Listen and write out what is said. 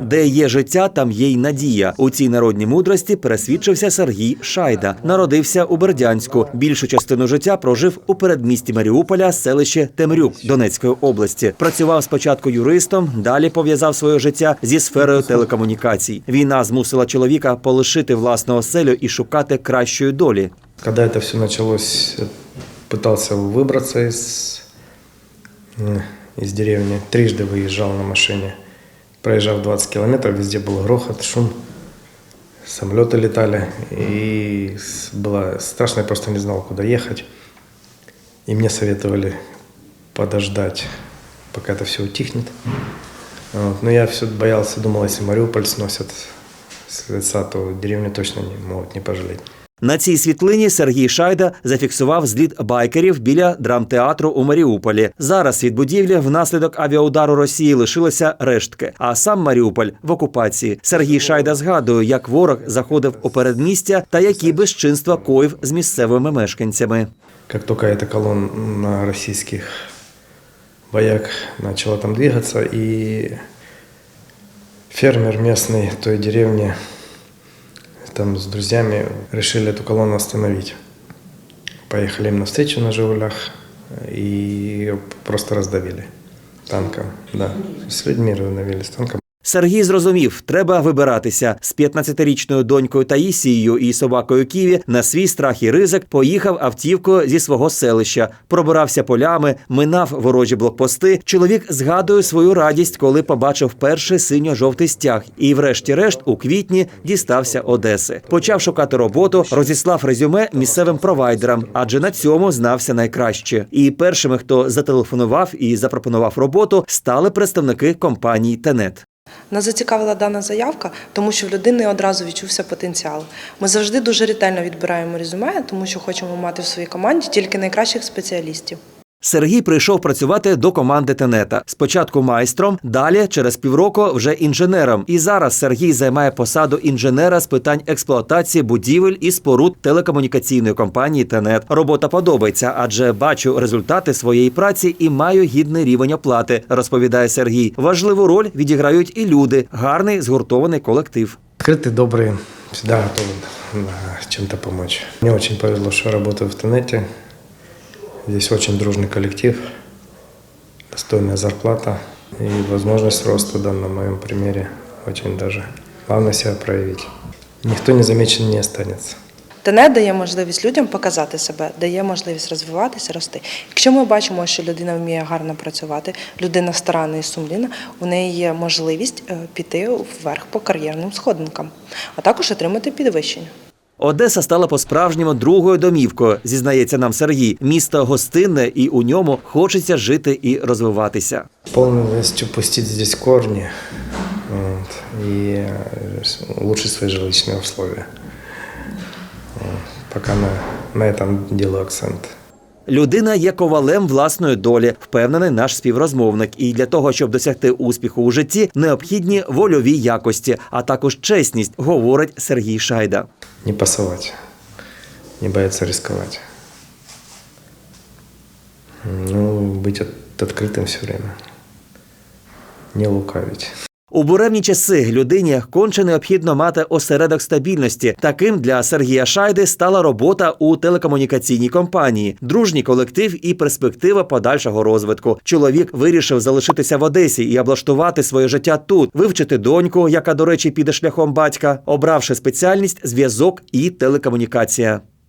Де є життя, там є й надія. У цій народній мудрості пересвідчився Сергій Шайда. Народився у Бердянську. Більшу частину життя прожив у передмісті Маріуполя, селище Темрюк Донецької області. Працював спочатку юристом, далі пов'язав своє життя зі сферою телекомунікацій. Війна змусила чоловіка полишити власну оселю і шукати кращої долі. Когда это все началось, я пытался выбраться из, м, из деревни. Трижды выезжал на машине. Проезжав 20 километров, везде был грохот, шум. Самолеты летали. И было страшно, я просто не знал, куда ехать. И мне советовали подождать, пока это все утихнет. Вот. Но я все боялся, думал, если Мариуполь сносят с лица, то деревню точно не могут не пожалеть. На цій світлині Сергій Шайда зафіксував зліт байкерів біля драмтеатру у Маріуполі. Зараз від будівлі внаслідок авіаудару Росії лишилися рештки, а сам Маріуполь в окупації. Сергій Шайда згадує, як ворог заходив у передмістя та які безчинства коїв з місцевими мешканцями. Как только эта колонна российских вояк начала там двигаться, и фермер местный той деревни там с друзьями решили эту колонну остановить. Поехали им навстречу на «Жигулях» и просто раздавили танком. Да, с людьми раздавили, с танком. Сергій зрозумів, треба вибиратися з 15-річною донькою Таїсією і собакою Ківі на свій страх і ризик поїхав автівкою зі свого селища, пробирався полями, минав ворожі блокпости. Чоловік згадує свою радість, коли побачив перший синьо-жовтий стяг, і, врешті-решт, у квітні дістався Одеси. Почав шукати роботу, розіслав резюме місцевим провайдерам, адже на цьому знався найкраще. І першими, хто зателефонував і запропонував роботу, стали представники компанії Тенет. Нас зацікавила дана заявка, тому що в людини одразу відчувся потенціал. Ми завжди дуже ретельно відбираємо резюме, тому що хочемо мати в своїй команді тільки найкращих спеціалістів. Сергій прийшов працювати до команди Тенета. Спочатку майстром, далі через півроку вже інженером. І зараз Сергій займає посаду інженера з питань експлуатації будівель і споруд телекомунікаційної компанії Тенет. Робота подобається, адже бачу результати своєї праці і маю гідний рівень оплати, розповідає Сергій. Важливу роль відіграють і люди, гарний згуртований колектив. Открытые, добрые, всегда готовы да, чем-то помочь. Мне очень повезло, что я работаю в Тенете. Здесь очень дружный коллектив, достойная зарплата и возможность роста, да, на моем примере, очень даже. Главное себя проявить. Никто не замечен не останется. Тенет дає можливість людям показати себе, дає можливість розвиватися, рости. Якщо ми бачимо, що людина вміє гарно працювати, людина старанна і сумлінна, у неї є можливість е, піти вверх по кар'єрним сходинкам, а також отримати підвищення. Одеса стала по-справжньому другою домівкою, зізнається нам Сергій. Місто гостинне, і у ньому хочеться жити і розвиватися. Полностью пустить здесь корни вот, и э, улучшить свои жилищные условия. Вот, Пока на, на этом делаю акцент. Людина є ковалем власної долі, впевнений наш співрозмовник. І для того, щоб досягти успіху у житті, необхідні вольові якості, а також чесність, говорить Сергій Шайда. Не пасовать, не бояться рисковать. Ну, быть от- открытым все время. Не лукавить. У буремні часи людині конче необхідно мати осередок стабільності. Таким для Сергія Шайди стала робота у телекомунікаційній компанії, дружній колектив і перспектива подальшого розвитку. Чоловік вирішив залишитися в Одесі і облаштувати своє життя тут, вивчити доньку, яка, до речі, піде шляхом батька, обравши спеціальність зв'язок і телекомунікація.